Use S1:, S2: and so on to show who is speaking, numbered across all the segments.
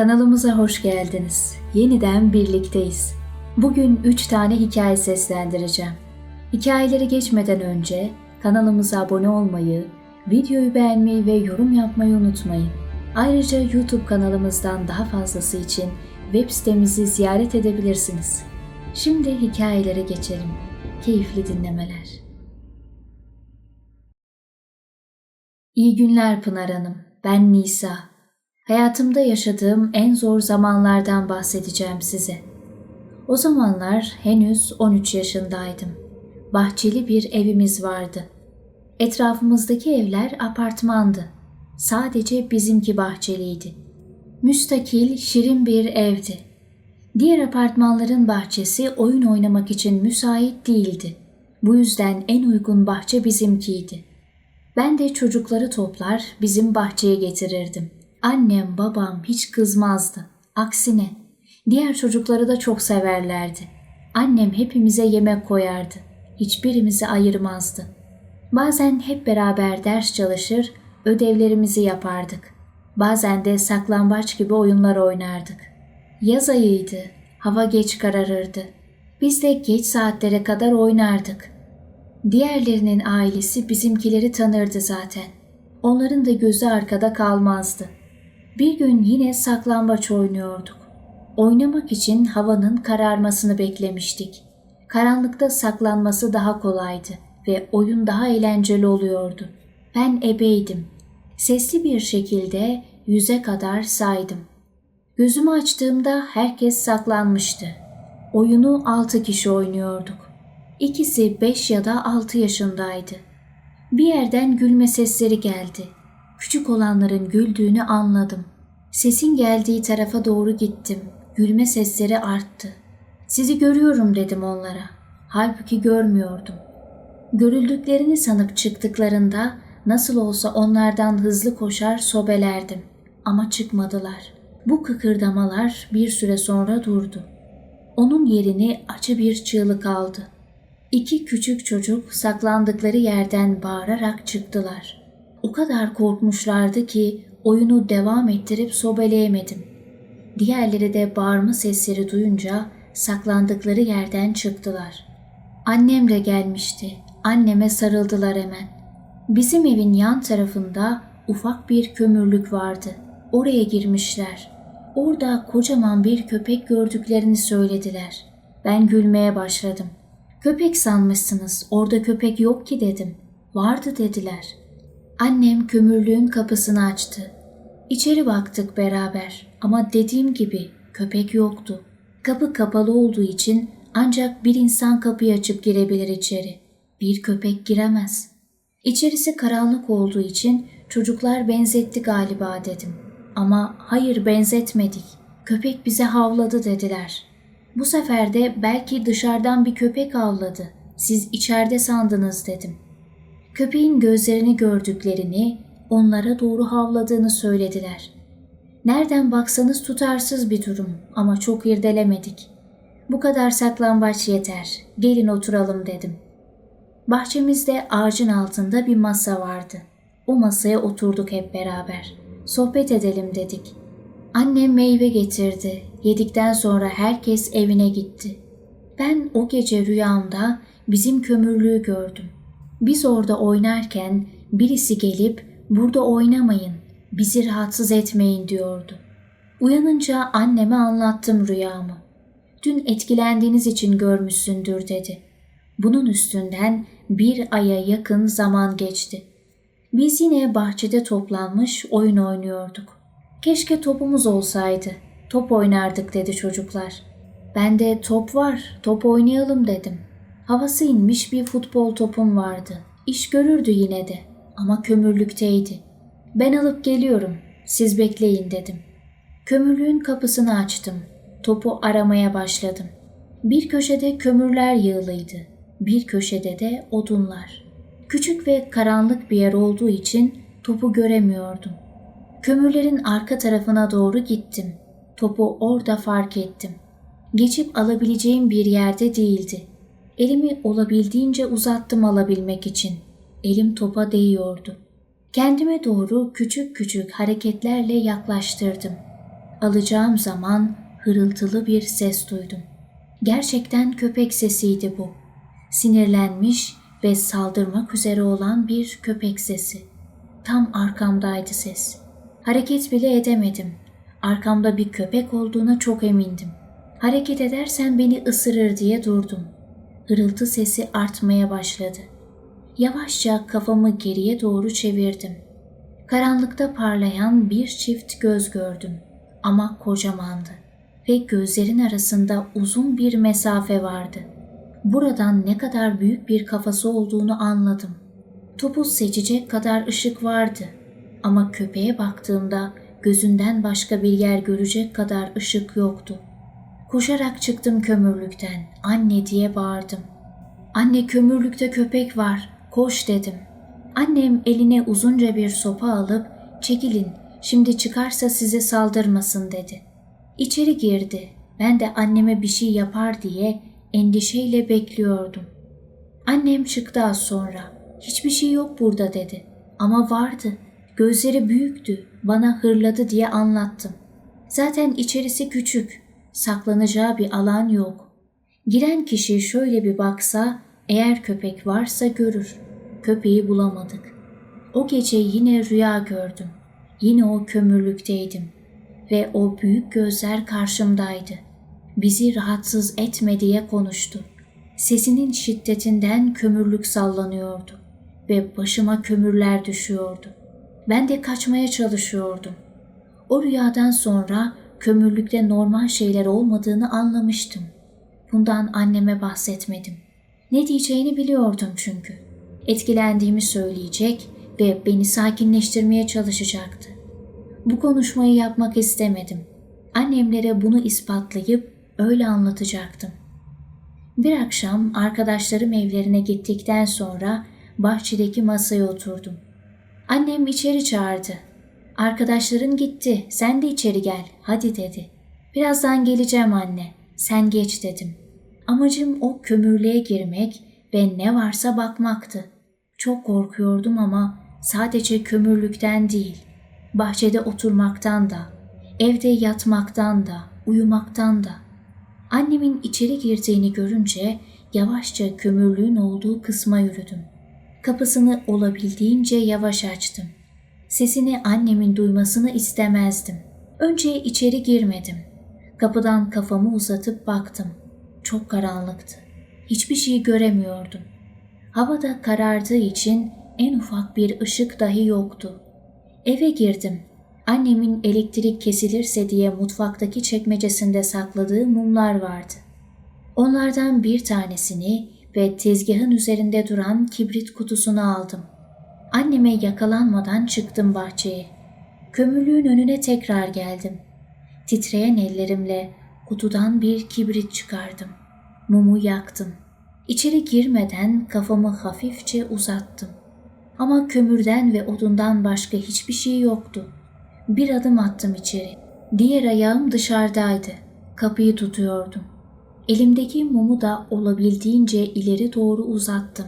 S1: Kanalımıza hoş geldiniz. Yeniden birlikteyiz. Bugün 3 tane hikaye seslendireceğim. Hikayeleri geçmeden önce kanalımıza abone olmayı, videoyu beğenmeyi ve yorum yapmayı unutmayın. Ayrıca YouTube kanalımızdan daha fazlası için web sitemizi ziyaret edebilirsiniz. Şimdi hikayelere geçelim. Keyifli dinlemeler. İyi günler Pınar Hanım. Ben Nisa. Hayatımda yaşadığım en zor zamanlardan bahsedeceğim size. O zamanlar henüz 13 yaşındaydım. Bahçeli bir evimiz vardı. Etrafımızdaki evler apartmandı. Sadece bizimki bahçeliydi. Müstakil, şirin bir evdi. Diğer apartmanların bahçesi oyun oynamak için müsait değildi. Bu yüzden en uygun bahçe bizimkiydi. Ben de çocukları toplar bizim bahçeye getirirdim. Annem babam hiç kızmazdı. Aksine diğer çocukları da çok severlerdi. Annem hepimize yemek koyardı. Hiçbirimizi ayırmazdı. Bazen hep beraber ders çalışır, ödevlerimizi yapardık. Bazen de saklambaç gibi oyunlar oynardık. Yaz ayıydı, hava geç kararırdı. Biz de geç saatlere kadar oynardık. Diğerlerinin ailesi bizimkileri tanırdı zaten. Onların da gözü arkada kalmazdı. Bir gün yine saklambaç oynuyorduk. Oynamak için havanın kararmasını beklemiştik. Karanlıkta saklanması daha kolaydı ve oyun daha eğlenceli oluyordu. Ben ebeydim. Sesli bir şekilde yüze kadar saydım. Gözümü açtığımda herkes saklanmıştı. Oyunu altı kişi oynuyorduk. İkisi beş ya da altı yaşındaydı. Bir yerden gülme sesleri geldi. Küçük olanların güldüğünü anladım. Sesin geldiği tarafa doğru gittim. Gülme sesleri arttı. Sizi görüyorum dedim onlara. Halbuki görmüyordum. Görüldüklerini sanıp çıktıklarında nasıl olsa onlardan hızlı koşar sobelerdim. Ama çıkmadılar. Bu kıkırdamalar bir süre sonra durdu. Onun yerini acı bir çığlık aldı. İki küçük çocuk saklandıkları yerden bağırarak çıktılar. O kadar korkmuşlardı ki oyunu devam ettirip sobeleyemedim. Diğerleri de bağırma sesleri duyunca saklandıkları yerden çıktılar. Annem de gelmişti. Anneme sarıldılar hemen. Bizim evin yan tarafında ufak bir kömürlük vardı. Oraya girmişler. Orada kocaman bir köpek gördüklerini söylediler. Ben gülmeye başladım. Köpek sanmışsınız, orada köpek yok ki dedim. Vardı dediler. Annem kömürlüğün kapısını açtı. İçeri baktık beraber ama dediğim gibi köpek yoktu. Kapı kapalı olduğu için ancak bir insan kapıyı açıp girebilir içeri. Bir köpek giremez. İçerisi karanlık olduğu için çocuklar benzetti galiba dedim. Ama hayır benzetmedik. Köpek bize havladı dediler. Bu sefer de belki dışarıdan bir köpek avladı. Siz içeride sandınız dedim. Köpeğin gözlerini gördüklerini, onlara doğru havladığını söylediler. Nereden baksanız tutarsız bir durum ama çok irdelemedik. Bu kadar saklambaç yeter. Gelin oturalım dedim. Bahçemizde ağacın altında bir masa vardı. O masaya oturduk hep beraber. Sohbet edelim dedik. Annem meyve getirdi. Yedikten sonra herkes evine gitti. Ben o gece rüyamda bizim kömürlüğü gördüm. Biz orada oynarken birisi gelip burada oynamayın, bizi rahatsız etmeyin diyordu. Uyanınca anneme anlattım rüyamı. Dün etkilendiğiniz için görmüşsündür dedi. Bunun üstünden bir aya yakın zaman geçti. Biz yine bahçede toplanmış oyun oynuyorduk. Keşke topumuz olsaydı. Top oynardık dedi çocuklar. Ben de top var, top oynayalım dedim. Havası inmiş bir futbol topum vardı. İş görürdü yine de ama kömürlükteydi. Ben alıp geliyorum, siz bekleyin dedim. Kömürlüğün kapısını açtım. Topu aramaya başladım. Bir köşede kömürler yığılıydı. Bir köşede de odunlar. Küçük ve karanlık bir yer olduğu için topu göremiyordum. Kömürlerin arka tarafına doğru gittim. Topu orada fark ettim. Geçip alabileceğim bir yerde değildi. Elimi olabildiğince uzattım alabilmek için. Elim topa değiyordu. Kendime doğru küçük küçük hareketlerle yaklaştırdım. Alacağım zaman hırıltılı bir ses duydum. Gerçekten köpek sesiydi bu. Sinirlenmiş ve saldırmak üzere olan bir köpek sesi. Tam arkamdaydı ses. Hareket bile edemedim. Arkamda bir köpek olduğuna çok emindim. Hareket edersen beni ısırır diye durdum. Hırıltı sesi artmaya başladı. Yavaşça kafamı geriye doğru çevirdim. Karanlıkta parlayan bir çift göz gördüm ama kocamandı ve gözlerin arasında uzun bir mesafe vardı. Buradan ne kadar büyük bir kafası olduğunu anladım. Topuz seçecek kadar ışık vardı ama köpeğe baktığımda gözünden başka bir yer görecek kadar ışık yoktu. Koşarak çıktım kömürlükten. Anne diye bağırdım. Anne kömürlükte köpek var. Koş dedim. Annem eline uzunca bir sopa alıp çekilin şimdi çıkarsa size saldırmasın dedi. İçeri girdi. Ben de anneme bir şey yapar diye endişeyle bekliyordum. Annem çıktı az sonra. Hiçbir şey yok burada dedi. Ama vardı. Gözleri büyüktü. Bana hırladı diye anlattım. Zaten içerisi küçük. Saklanacağı bir alan yok. Giren kişi şöyle bir baksa eğer köpek varsa görür. Köpeği bulamadık. O gece yine rüya gördüm. Yine o kömürlükteydim ve o büyük gözler karşımdaydı. Bizi rahatsız etme diye konuştu. Sesinin şiddetinden kömürlük sallanıyordu ve başıma kömürler düşüyordu. Ben de kaçmaya çalışıyordum. O rüyadan sonra kömürlükte normal şeyler olmadığını anlamıştım. Bundan anneme bahsetmedim. Ne diyeceğini biliyordum çünkü. Etkilendiğimi söyleyecek ve beni sakinleştirmeye çalışacaktı. Bu konuşmayı yapmak istemedim. Annemlere bunu ispatlayıp öyle anlatacaktım. Bir akşam arkadaşlarım evlerine gittikten sonra bahçedeki masaya oturdum. Annem içeri çağırdı. Arkadaşların gitti, sen de içeri gel, hadi dedi. Birazdan geleceğim anne, sen geç dedim. Amacım o kömürlüğe girmek ve ne varsa bakmaktı. Çok korkuyordum ama sadece kömürlükten değil, bahçede oturmaktan da, evde yatmaktan da, uyumaktan da. Annemin içeri girdiğini görünce yavaşça kömürlüğün olduğu kısma yürüdüm. Kapısını olabildiğince yavaş açtım. Sesini annemin duymasını istemezdim. Önce içeri girmedim. Kapıdan kafamı uzatıp baktım. Çok karanlıktı. Hiçbir şey göremiyordum. Havada karardığı için en ufak bir ışık dahi yoktu. Eve girdim. Annemin elektrik kesilirse diye mutfaktaki çekmecesinde sakladığı mumlar vardı. Onlardan bir tanesini ve tezgahın üzerinde duran kibrit kutusunu aldım. Anneme yakalanmadan çıktım bahçeye. Kömürlüğün önüne tekrar geldim. Titreyen ellerimle kutudan bir kibrit çıkardım. Mumu yaktım. İçeri girmeden kafamı hafifçe uzattım. Ama kömürden ve odundan başka hiçbir şey yoktu. Bir adım attım içeri. Diğer ayağım dışarıdaydı. Kapıyı tutuyordum. Elimdeki mumu da olabildiğince ileri doğru uzattım.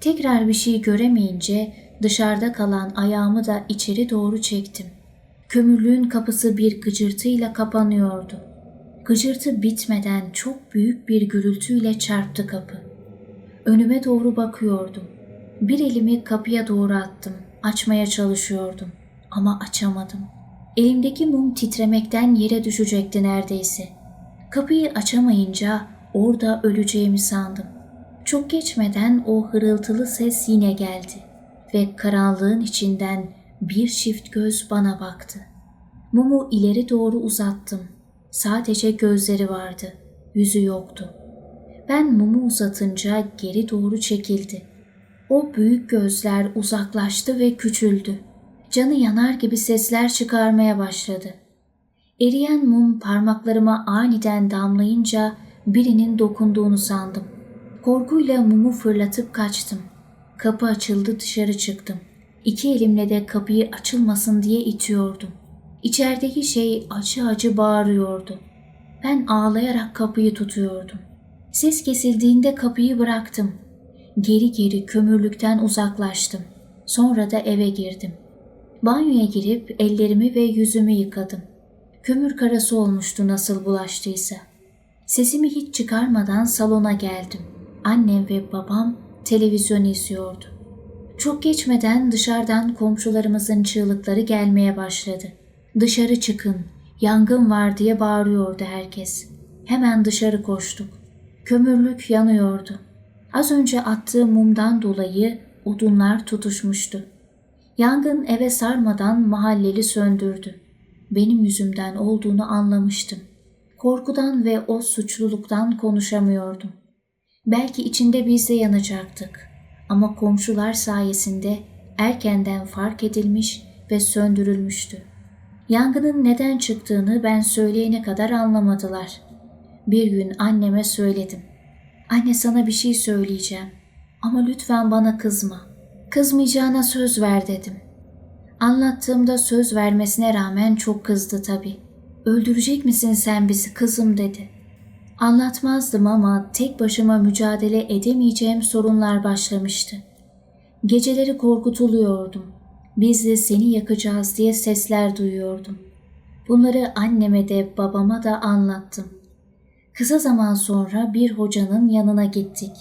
S1: Tekrar bir şey göremeyince dışarıda kalan ayağımı da içeri doğru çektim. Kömürlüğün kapısı bir gıcırtıyla kapanıyordu. Gıcırtı bitmeden çok büyük bir gürültüyle çarptı kapı. Önüme doğru bakıyordum. Bir elimi kapıya doğru attım. Açmaya çalışıyordum ama açamadım. Elimdeki mum titremekten yere düşecekti neredeyse. Kapıyı açamayınca orada öleceğimi sandım. Çok geçmeden o hırıltılı ses yine geldi ve karanlığın içinden bir çift göz bana baktı. Mumu ileri doğru uzattım. Sadece gözleri vardı, yüzü yoktu. Ben mumu uzatınca geri doğru çekildi. O büyük gözler uzaklaştı ve küçüldü. Canı yanar gibi sesler çıkarmaya başladı. Eriyen mum parmaklarıma aniden damlayınca birinin dokunduğunu sandım. Korkuyla mumu fırlatıp kaçtım. Kapı açıldı dışarı çıktım. İki elimle de kapıyı açılmasın diye itiyordum. İçerideki şey acı acı bağırıyordu. Ben ağlayarak kapıyı tutuyordum. Ses kesildiğinde kapıyı bıraktım. Geri geri kömürlükten uzaklaştım. Sonra da eve girdim. Banyoya girip ellerimi ve yüzümü yıkadım. Kömür karası olmuştu nasıl bulaştıysa. Sesimi hiç çıkarmadan salona geldim. Annem ve babam televizyon izliyordu. Çok geçmeden dışarıdan komşularımızın çığlıkları gelmeye başladı. Dışarı çıkın, yangın var diye bağırıyordu herkes. Hemen dışarı koştuk. Kömürlük yanıyordu. Az önce attığım mumdan dolayı odunlar tutuşmuştu. Yangın eve sarmadan mahalleli söndürdü. Benim yüzümden olduğunu anlamıştım. Korkudan ve o suçluluktan konuşamıyordum. Belki içinde biz de yanacaktık. Ama komşular sayesinde erkenden fark edilmiş ve söndürülmüştü. Yangının neden çıktığını ben söyleyene kadar anlamadılar. Bir gün anneme söyledim. Anne sana bir şey söyleyeceğim. Ama lütfen bana kızma. Kızmayacağına söz ver dedim. Anlattığımda söz vermesine rağmen çok kızdı tabii. Öldürecek misin sen bizi kızım dedi. Anlatmazdım ama tek başıma mücadele edemeyeceğim sorunlar başlamıştı. Geceleri korkutuluyordum. Biz de seni yakacağız diye sesler duyuyordum. Bunları anneme de babama da anlattım. Kısa zaman sonra bir hocanın yanına gittik.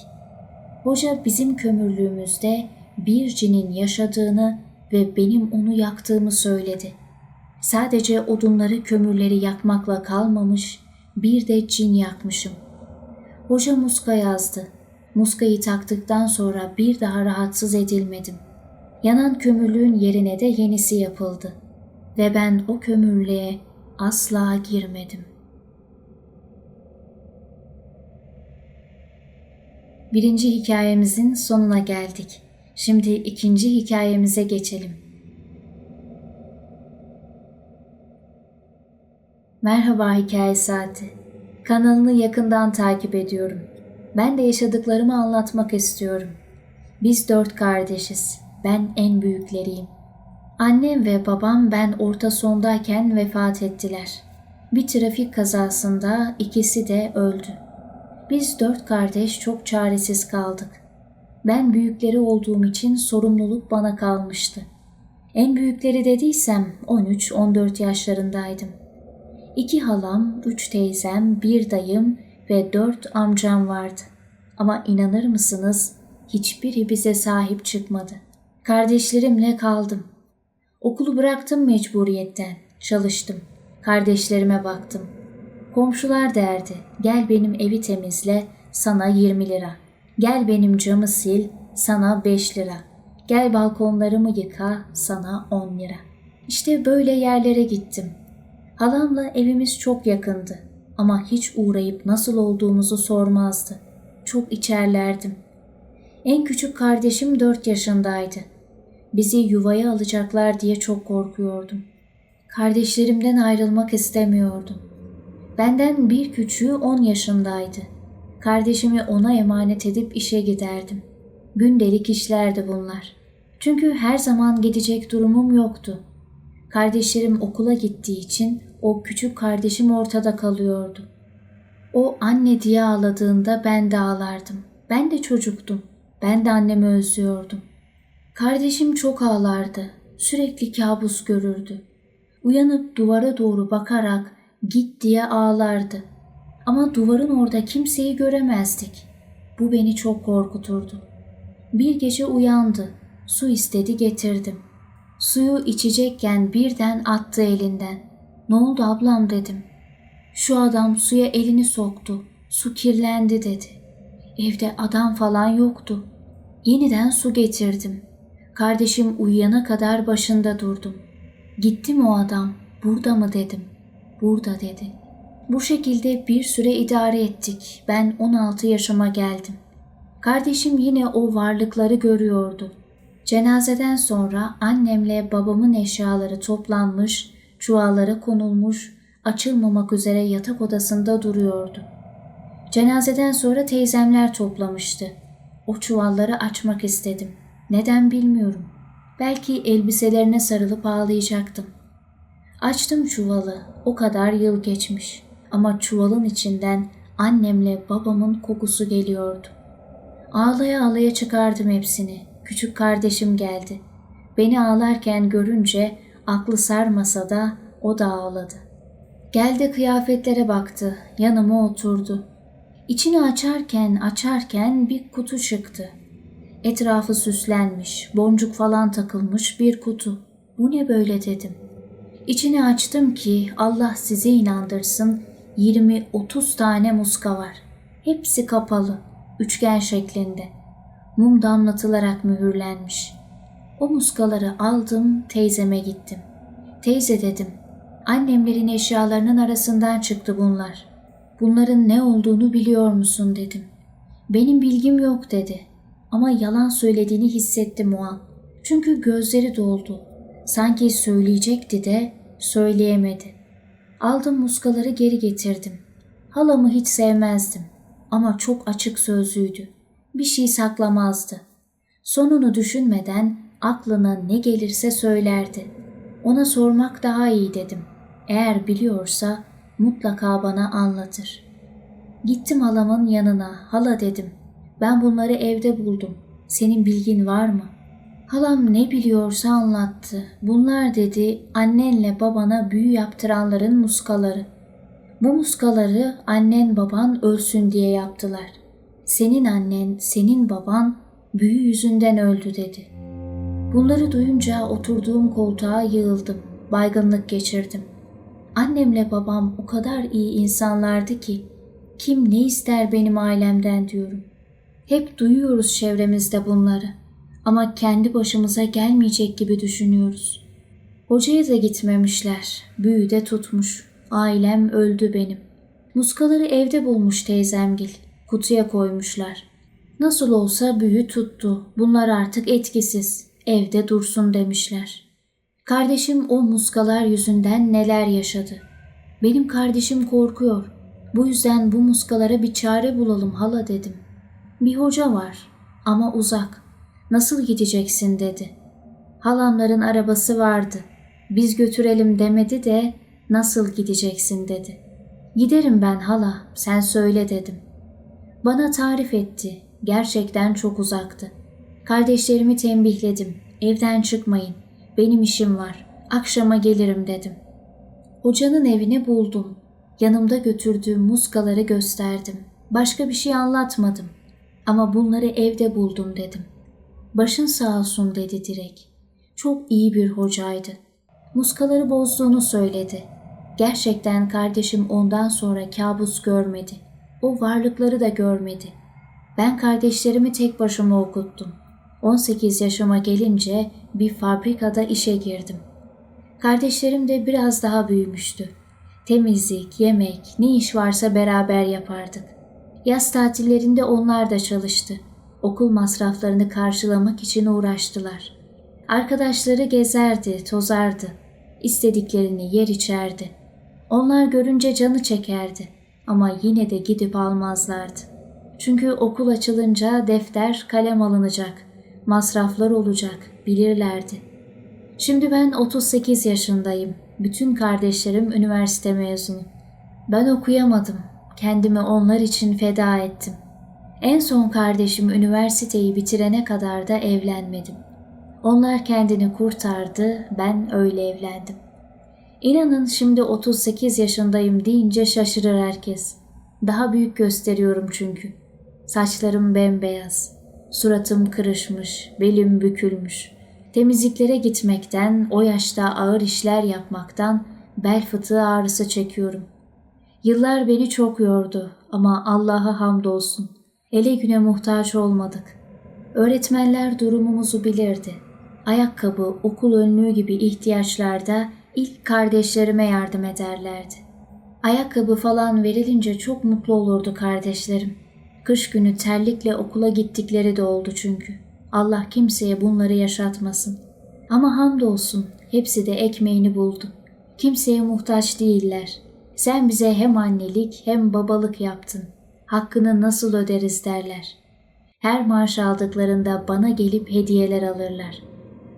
S1: Hoca bizim kömürlüğümüzde bir cinin yaşadığını ve benim onu yaktığımı söyledi. Sadece odunları kömürleri yakmakla kalmamış, bir de cin yakmışım. Hoca muska yazdı. Muskayı taktıktan sonra bir daha rahatsız edilmedim. Yanan kömürlüğün yerine de yenisi yapıldı. Ve ben o kömürlüğe asla girmedim. Birinci hikayemizin sonuna geldik. Şimdi ikinci hikayemize geçelim. Merhaba Hikaye Saati. Kanalını yakından takip ediyorum. Ben de yaşadıklarımı anlatmak istiyorum. Biz dört kardeşiz. Ben en büyükleriyim. Annem ve babam ben orta sondayken vefat ettiler. Bir trafik kazasında ikisi de öldü. Biz dört kardeş çok çaresiz kaldık. Ben büyükleri olduğum için sorumluluk bana kalmıştı. En büyükleri dediysem 13-14 yaşlarındaydım. İki halam, üç teyzem, bir dayım ve dört amcam vardı. Ama inanır mısınız hiçbiri bize sahip çıkmadı. Kardeşlerimle kaldım. Okulu bıraktım mecburiyetten. Çalıştım. Kardeşlerime baktım. Komşular derdi. Gel benim evi temizle, sana 20 lira. Gel benim camı sil, sana 5 lira. Gel balkonlarımı yıka, sana 10 lira. İşte böyle yerlere gittim. Halamla evimiz çok yakındı ama hiç uğrayıp nasıl olduğumuzu sormazdı. Çok içerlerdim. En küçük kardeşim 4 yaşındaydı. Bizi yuvaya alacaklar diye çok korkuyordum. Kardeşlerimden ayrılmak istemiyordum. Benden bir küçüğü 10 yaşındaydı. Kardeşimi ona emanet edip işe giderdim. Gündelik işlerdi bunlar. Çünkü her zaman gidecek durumum yoktu. Kardeşlerim okula gittiği için o küçük kardeşim ortada kalıyordu. O anne diye ağladığında ben de ağlardım. Ben de çocuktum. Ben de annemi özlüyordum. Kardeşim çok ağlardı. Sürekli kabus görürdü. Uyanıp duvara doğru bakarak git diye ağlardı. Ama duvarın orada kimseyi göremezdik. Bu beni çok korkuturdu. Bir gece uyandı. Su istedi getirdim. Suyu içecekken birden attı elinden. Ne oldu ablam dedim. Şu adam suya elini soktu. Su kirlendi dedi. Evde adam falan yoktu. Yeniden su getirdim. Kardeşim uyuyana kadar başında durdum. Gitti mi o adam? Burada mı dedim. Burada dedi. Bu şekilde bir süre idare ettik. Ben 16 yaşıma geldim. Kardeşim yine o varlıkları görüyordu. Cenazeden sonra annemle babamın eşyaları toplanmış, çuvallara konulmuş, açılmamak üzere yatak odasında duruyordu. Cenazeden sonra teyzemler toplamıştı. O çuvalları açmak istedim. Neden bilmiyorum. Belki elbiselerine sarılıp ağlayacaktım. Açtım çuvalı. O kadar yıl geçmiş. Ama çuvalın içinden annemle babamın kokusu geliyordu. Ağlaya ağlaya çıkardım hepsini. Küçük kardeşim geldi. Beni ağlarken görünce aklı sarmasa da o da ağladı. Geldi kıyafetlere baktı, yanıma oturdu. İçini açarken açarken bir kutu çıktı. Etrafı süslenmiş, boncuk falan takılmış bir kutu. Bu ne böyle dedim. İçini açtım ki Allah sizi inandırsın 20-30 tane muska var. Hepsi kapalı, üçgen şeklinde. Mum damlatılarak mühürlenmiş. O muskaları aldım, teyzeme gittim. Teyze dedim, annemlerin eşyalarının arasından çıktı bunlar. Bunların ne olduğunu biliyor musun dedim. Benim bilgim yok dedi. Ama yalan söylediğini hissettim o an. Çünkü gözleri doldu. Sanki söyleyecekti de söyleyemedi. Aldım muskaları geri getirdim. Halamı hiç sevmezdim ama çok açık sözlüydü. Bir şey saklamazdı. Sonunu düşünmeden aklına ne gelirse söylerdi. Ona sormak daha iyi dedim. Eğer biliyorsa mutlaka bana anlatır. Gittim halamın yanına. Hala dedim. Ben bunları evde buldum. Senin bilgin var mı? Halam ne biliyorsa anlattı. Bunlar dedi annenle babana büyü yaptıranların muskaları. Bu muskaları annen baban ölsün diye yaptılar. Senin annen, senin baban büyü yüzünden öldü dedi. Bunları duyunca oturduğum koltuğa yığıldım. Baygınlık geçirdim. Annemle babam o kadar iyi insanlardı ki kim ne ister benim ailemden diyorum. Hep duyuyoruz çevremizde bunları ama kendi başımıza gelmeyecek gibi düşünüyoruz. Hocaya da gitmemişler. Büyü de tutmuş. Ailem öldü benim. Muskaları evde bulmuş teyzemgil. Kutuya koymuşlar. Nasıl olsa büyü tuttu. Bunlar artık etkisiz. Evde dursun demişler. Kardeşim o muskalar yüzünden neler yaşadı. Benim kardeşim korkuyor. Bu yüzden bu muskalara bir çare bulalım hala dedim. Bir hoca var ama uzak. Nasıl gideceksin dedi. Halamların arabası vardı. Biz götürelim demedi de nasıl gideceksin dedi. Giderim ben hala sen söyle dedim. Bana tarif etti. Gerçekten çok uzaktı. Kardeşlerimi tembihledim. Evden çıkmayın. Benim işim var. Akşama gelirim dedim. Hocanın evini buldum. Yanımda götürdüğüm muskaları gösterdim. Başka bir şey anlatmadım. Ama bunları evde buldum dedim. Başın sağ olsun dedi direkt. Çok iyi bir hocaydı. Muskaları bozduğunu söyledi. Gerçekten kardeşim ondan sonra kabus görmedi. O varlıkları da görmedi. Ben kardeşlerimi tek başıma okuttum. 18 yaşıma gelince bir fabrikada işe girdim. Kardeşlerim de biraz daha büyümüştü. Temizlik, yemek, ne iş varsa beraber yapardık. Yaz tatillerinde onlar da çalıştı. Okul masraflarını karşılamak için uğraştılar. Arkadaşları gezerdi, tozardı. İstediklerini yer içerdi. Onlar görünce canı çekerdi ama yine de gidip almazlardı. Çünkü okul açılınca defter, kalem alınacak, masraflar olacak, bilirlerdi. Şimdi ben 38 yaşındayım. Bütün kardeşlerim üniversite mezunu. Ben okuyamadım. Kendimi onlar için feda ettim. En son kardeşim üniversiteyi bitirene kadar da evlenmedim. Onlar kendini kurtardı, ben öyle evlendim. İnanın şimdi 38 yaşındayım deyince şaşırır herkes. Daha büyük gösteriyorum çünkü. Saçlarım bembeyaz, suratım kırışmış, belim bükülmüş. Temizliklere gitmekten, o yaşta ağır işler yapmaktan bel fıtığı ağrısı çekiyorum. Yıllar beni çok yordu ama Allah'a hamdolsun. Ele güne muhtaç olmadık. Öğretmenler durumumuzu bilirdi. Ayakkabı, okul önlüğü gibi ihtiyaçlarda ilk kardeşlerime yardım ederlerdi. Ayakkabı falan verilince çok mutlu olurdu kardeşlerim. Kış günü terlikle okula gittikleri de oldu çünkü. Allah kimseye bunları yaşatmasın. Ama hamdolsun hepsi de ekmeğini buldu. Kimseye muhtaç değiller. Sen bize hem annelik hem babalık yaptın. Hakkını nasıl öderiz derler. Her maaş aldıklarında bana gelip hediyeler alırlar.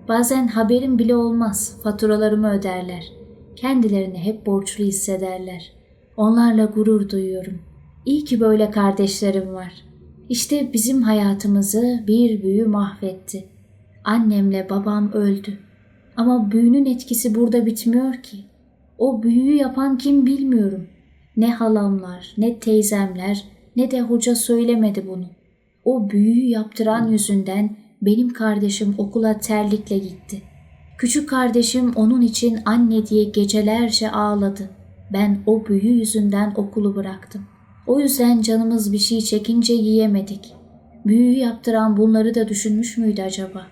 S1: Bazen haberim bile olmaz, faturalarımı öderler. Kendilerini hep borçlu hissederler. Onlarla gurur duyuyorum. İyi ki böyle kardeşlerim var. İşte bizim hayatımızı bir büyü mahvetti. Annemle babam öldü. Ama büyünün etkisi burada bitmiyor ki. O büyüyü yapan kim bilmiyorum. Ne halamlar, ne teyzemler, ne de hoca söylemedi bunu. O büyüyü yaptıran yüzünden benim kardeşim okula terlikle gitti. Küçük kardeşim onun için anne diye gecelerce ağladı. Ben o büyü yüzünden okulu bıraktım. O yüzden canımız bir şey çekince yiyemedik. Büyüyü yaptıran bunları da düşünmüş müydü acaba?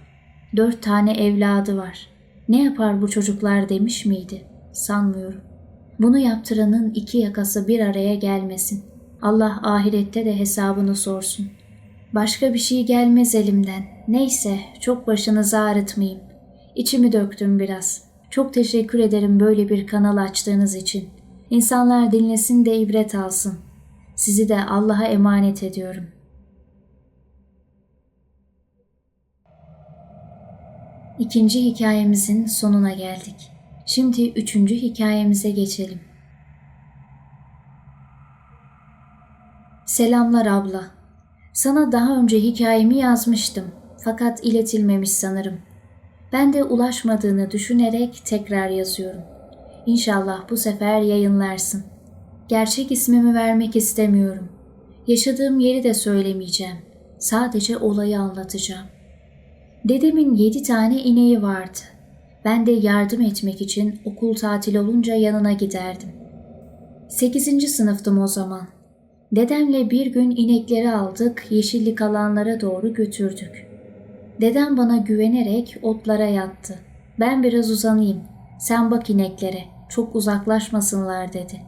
S1: Dört tane evladı var. Ne yapar bu çocuklar demiş miydi? Sanmıyorum. Bunu yaptıranın iki yakası bir araya gelmesin. Allah ahirette de hesabını sorsun. Başka bir şey gelmez elimden. Neyse çok başınızı ağrıtmayayım. İçimi döktüm biraz. Çok teşekkür ederim böyle bir kanal açtığınız için. İnsanlar dinlesin de ibret alsın. Sizi de Allah'a emanet ediyorum. İkinci hikayemizin sonuna geldik. Şimdi üçüncü hikayemize geçelim. Selamlar abla. Sana daha önce hikayemi yazmıştım fakat iletilmemiş sanırım. Ben de ulaşmadığını düşünerek tekrar yazıyorum. İnşallah bu sefer yayınlarsın. Gerçek ismimi vermek istemiyorum. Yaşadığım yeri de söylemeyeceğim. Sadece olayı anlatacağım. Dedemin yedi tane ineği vardı. Ben de yardım etmek için okul tatil olunca yanına giderdim. Sekizinci sınıftım o zaman. Dedemle bir gün inekleri aldık, yeşillik alanlara doğru götürdük. Dedem bana güvenerek otlara yattı. Ben biraz uzanayım, sen bak ineklere, çok uzaklaşmasınlar dedi.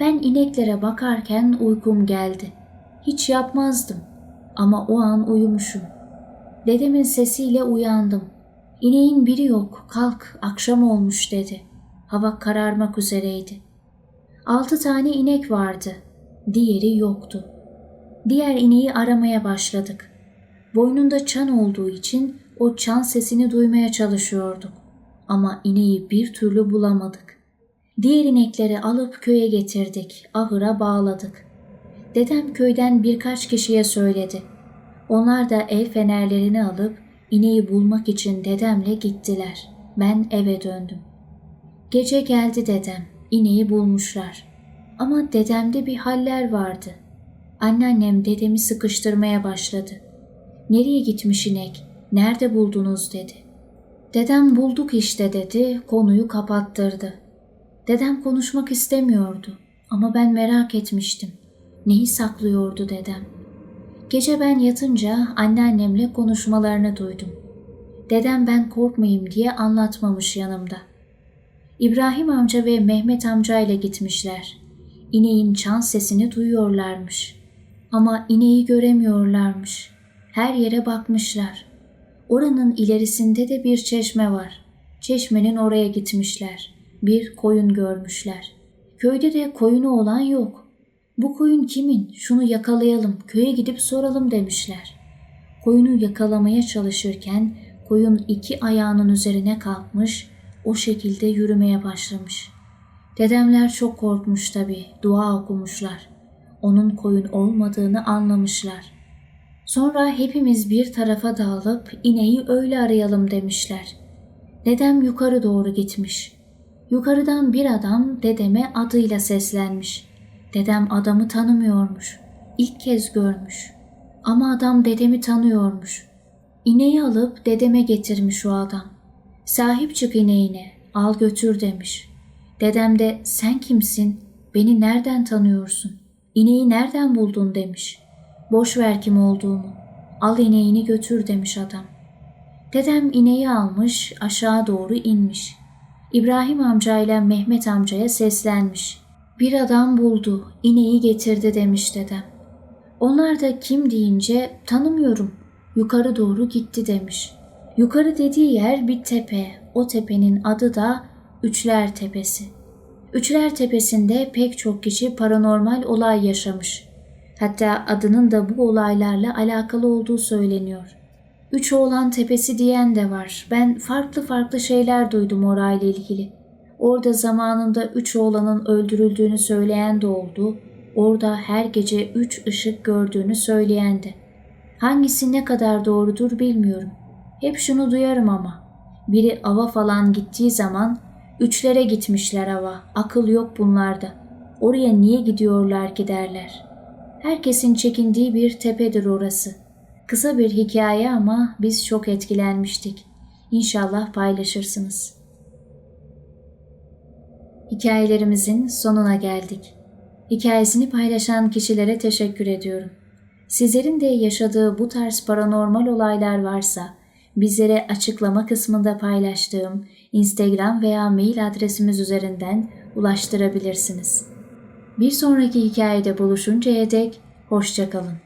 S1: Ben ineklere bakarken uykum geldi. Hiç yapmazdım ama o an uyumuşum. Dedemin sesiyle uyandım. İneğin biri yok, kalk, akşam olmuş dedi. Hava kararmak üzereydi. Altı tane inek vardı, diğeri yoktu. Diğer ineği aramaya başladık. Boynunda çan olduğu için o çan sesini duymaya çalışıyorduk. Ama ineği bir türlü bulamadık. Diğer inekleri alıp köye getirdik, ahıra bağladık. Dedem köyden birkaç kişiye söyledi. Onlar da el fenerlerini alıp ineği bulmak için dedemle gittiler. Ben eve döndüm. Gece geldi dedem, ineği bulmuşlar. Ama dedemde bir haller vardı. Anneannem dedemi sıkıştırmaya başladı. Nereye gitmiş inek? Nerede buldunuz dedi. Dedem bulduk işte dedi, konuyu kapattırdı. Dedem konuşmak istemiyordu ama ben merak etmiştim. Neyi saklıyordu dedem? Gece ben yatınca anneannemle konuşmalarını duydum. Dedem ben korkmayayım diye anlatmamış yanımda. İbrahim amca ve Mehmet amca ile gitmişler. İneğin çan sesini duyuyorlarmış. Ama ineği göremiyorlarmış. Her yere bakmışlar. Oranın ilerisinde de bir çeşme var. Çeşmenin oraya gitmişler. Bir koyun görmüşler. Köyde de koyunu olan yok. Bu koyun kimin? Şunu yakalayalım, köye gidip soralım demişler. Koyunu yakalamaya çalışırken koyun iki ayağının üzerine kalkmış, o şekilde yürümeye başlamış. Dedemler çok korkmuş tabii, dua okumuşlar. Onun koyun olmadığını anlamışlar. Sonra hepimiz bir tarafa dağılıp ineği öyle arayalım demişler. Dedem yukarı doğru gitmiş. Yukarıdan bir adam dedeme adıyla seslenmiş. Dedem adamı tanımıyormuş. İlk kez görmüş. Ama adam dedemi tanıyormuş. İneği alıp dedeme getirmiş o adam. Sahip çık ineğine, al götür demiş. Dedem de sen kimsin, beni nereden tanıyorsun, İneği nereden buldun demiş. Boş ver kim olduğumu, al ineğini götür demiş adam. Dedem ineği almış, aşağı doğru inmiş. İbrahim amcayla Mehmet amcaya seslenmiş. Bir adam buldu, ineği getirdi demiş dedem. Onlar da kim deyince tanımıyorum, yukarı doğru gitti demiş. Yukarı dediği yer bir tepe, o tepenin adı da Üçler Tepesi. Üçler Tepesi'nde pek çok kişi paranormal olay yaşamış. Hatta adının da bu olaylarla alakalı olduğu söyleniyor. Üç oğlan tepesi diyen de var. Ben farklı farklı şeyler duydum orayla ilgili. Orada zamanında üç oğlanın öldürüldüğünü söyleyen de oldu. Orada her gece üç ışık gördüğünü söyleyen de. Hangisi ne kadar doğrudur bilmiyorum. Hep şunu duyarım ama. Biri ava falan gittiği zaman Üçlere gitmişler hava. Akıl yok bunlarda. Oraya niye gidiyorlar ki derler. Herkesin çekindiği bir tepedir orası. Kısa bir hikaye ama biz çok etkilenmiştik. İnşallah paylaşırsınız. Hikayelerimizin sonuna geldik. Hikayesini paylaşan kişilere teşekkür ediyorum. Sizlerin de yaşadığı bu tarz paranormal olaylar varsa bizlere açıklama kısmında paylaştığım Instagram veya mail adresimiz üzerinden ulaştırabilirsiniz. Bir sonraki hikayede buluşuncaya dek hoşçakalın.